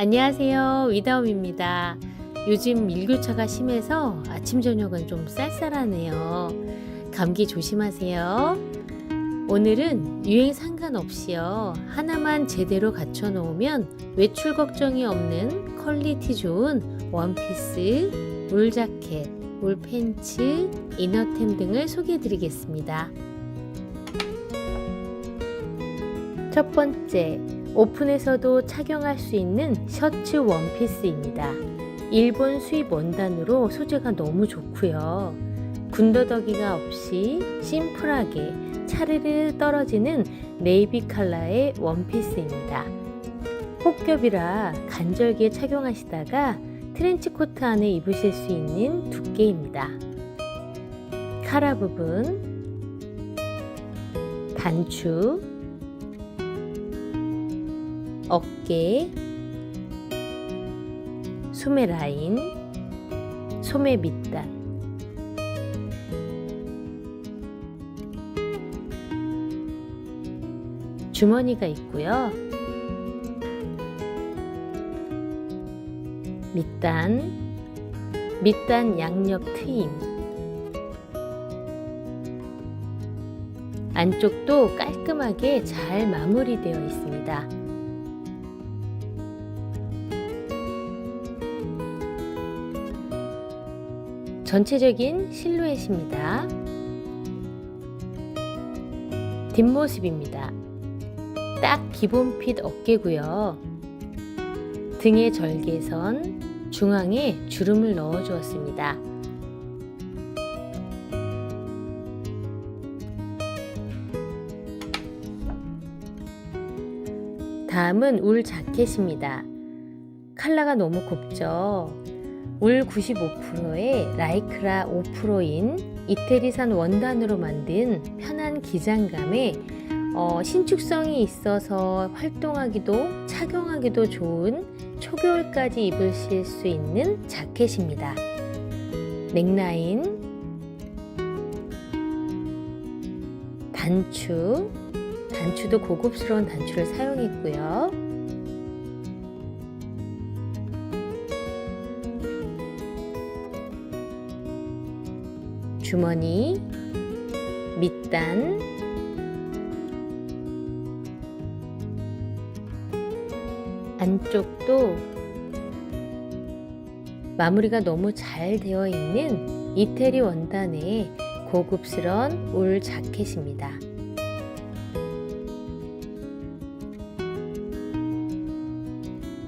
안녕하세요. 위다움입니다. 요즘 일교차가 심해서 아침, 저녁은 좀 쌀쌀하네요. 감기 조심하세요. 오늘은 유행 상관없이요. 하나만 제대로 갖춰 놓으면 외출 걱정이 없는 퀄리티 좋은 원피스, 울 자켓, 울 팬츠, 이너템 등을 소개해 드리겠습니다. 첫 번째, 오픈에서도 착용할 수 있는 셔츠 원피스입니다. 일본 수입 원단으로 소재가 너무 좋고요. 군더더기가 없이 심플하게 차르르 떨어지는 네이비 컬러의 원피스입니다. 혹겹이라 간절기에 착용하시다가 트렌치 코트 안에 입으실 수 있는 두께입니다. 카라 부분, 단추, 어깨, 소매 라인, 소매 밑단, 주머니가 있고요. 밑단, 밑단 양옆 트임, 안쪽도 깔끔하게 잘 마무리되어 있습니다. 전체적인 실루엣입니다. 뒷모습입니다. 딱 기본 핏 어깨고요. 등의 절개선, 중앙에 주름을 넣어 주었습니다. 다음은 울 자켓입니다. 컬러가 너무 곱죠? 울 95%에 라이크라 5%인 이태리산 원단으로 만든 편한 기장감에 어, 신축성이 있어서 활동하기도 착용하기도 좋은 초겨울까지 입으실 수 있는 자켓입니다. 넥라인, 단추, 단추도 고급스러운 단추를 사용했고요. 주머니, 밑단, 안쪽도 마무리가 너무 잘 되어 있는 이태리 원단의 고급스러운 울 자켓입니다.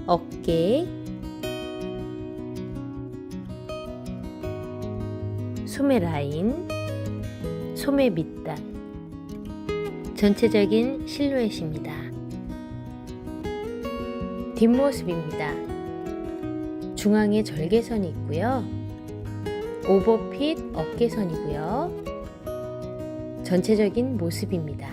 어깨, 소매 라인, 소매 밑단, 전체적인 실루엣입니다. 뒷모습입니다. 중앙에 절개선이 있고요. 오버핏 어깨선이고요. 전체적인 모습입니다.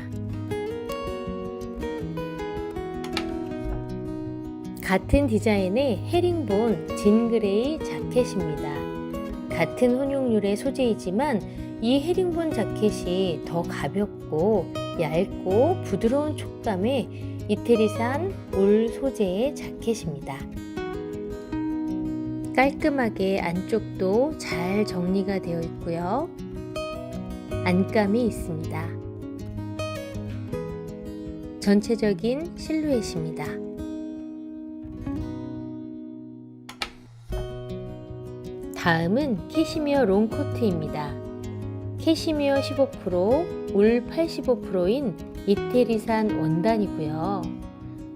같은 디자인의 헤링본 진 그레이 자켓입니다. 같은 혼용률의 소재이지만 이 헤링본 자켓이 더 가볍고 얇고 부드러운 촉감의 이태리산 울 소재의 자켓입니다. 깔끔하게 안쪽도 잘 정리가 되어 있고요. 안감이 있습니다. 전체적인 실루엣입니다. 다음은 캐시미어 롱코트입니다. 캐시미어 15%, 울 85%인 이태리산 원단이고요.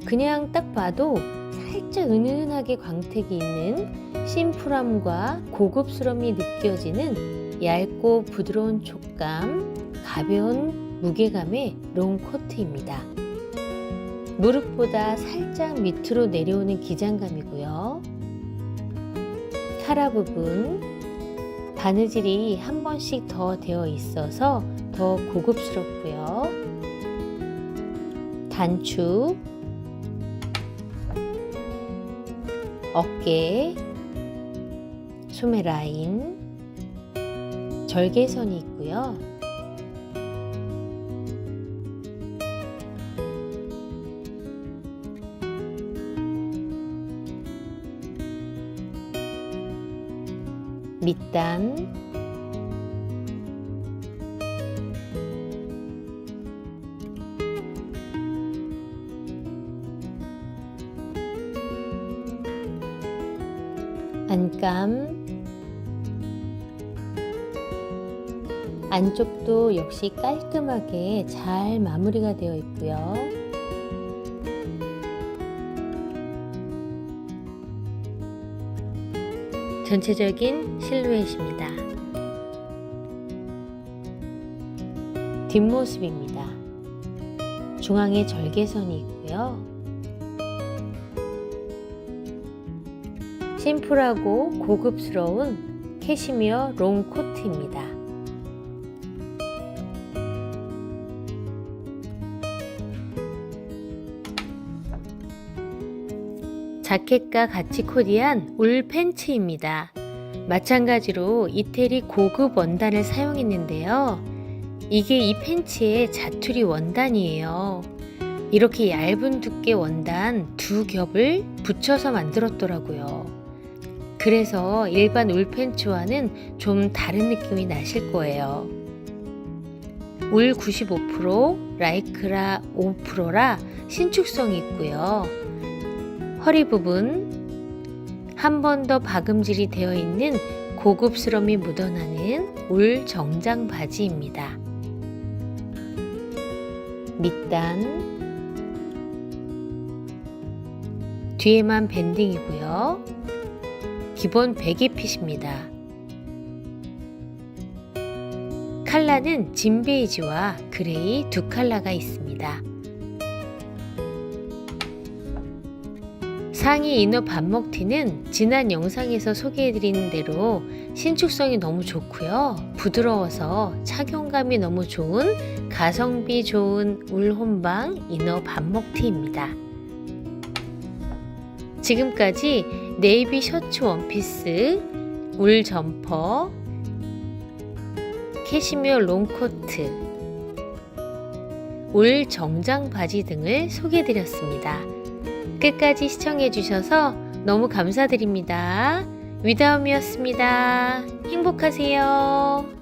그냥 딱 봐도 살짝 은은하게 광택이 있는 심플함과 고급스러움이 느껴지는 얇고 부드러운 촉감, 가벼운 무게감의 롱코트입니다. 무릎보다 살짝 밑으로 내려오는 기장감이고요. 카라 부분, 바느질이 한 번씩 더 되어 있어서 더 고급스럽고요. 단추, 어깨, 소매 라인, 절개선이 있고요. 밑단 안감 안쪽도 역시 깔끔하게 잘 마무리가 되어 있고요. 전체적인 실루엣입니다. 뒷모습입니다. 중앙에 절개선이 있고요. 심플하고 고급스러운 캐시미어 롱 코트입니다. 자켓과 같이 코디한 울 팬츠입니다. 마찬가지로 이태리 고급 원단을 사용했는데요. 이게 이 팬츠의 자투리 원단이에요. 이렇게 얇은 두께 원단 두 겹을 붙여서 만들었더라고요. 그래서 일반 울 팬츠와는 좀 다른 느낌이 나실 거예요. 울 95%, 라이크라 5%라 신축성이 있고요. 허리 부분 한 번 더 박음질이 되어 있는 고급스러움이 묻어나는 울 정장 바지입니다. 밑단 뒤에만 밴딩이고요. 기본 베개 핏입니다. 칼라는 진 베이지와 그레이 두 칼라가 있습니다. 상의 이너 반목티는 지난 영상에서 소개해드린 대로 신축성이 너무 좋고요. 부드러워서 착용감이 너무 좋은 가성비 좋은 울 혼방 이너 반목티입니다. 지금까지 네이비 셔츠 원피스, 울 점퍼, 캐시미어 롱코트, 울 정장 바지 등을 소개해드렸습니다. 끝까지 시청해주셔서 너무 감사드립니다. 위다움이었습니다. 행복하세요.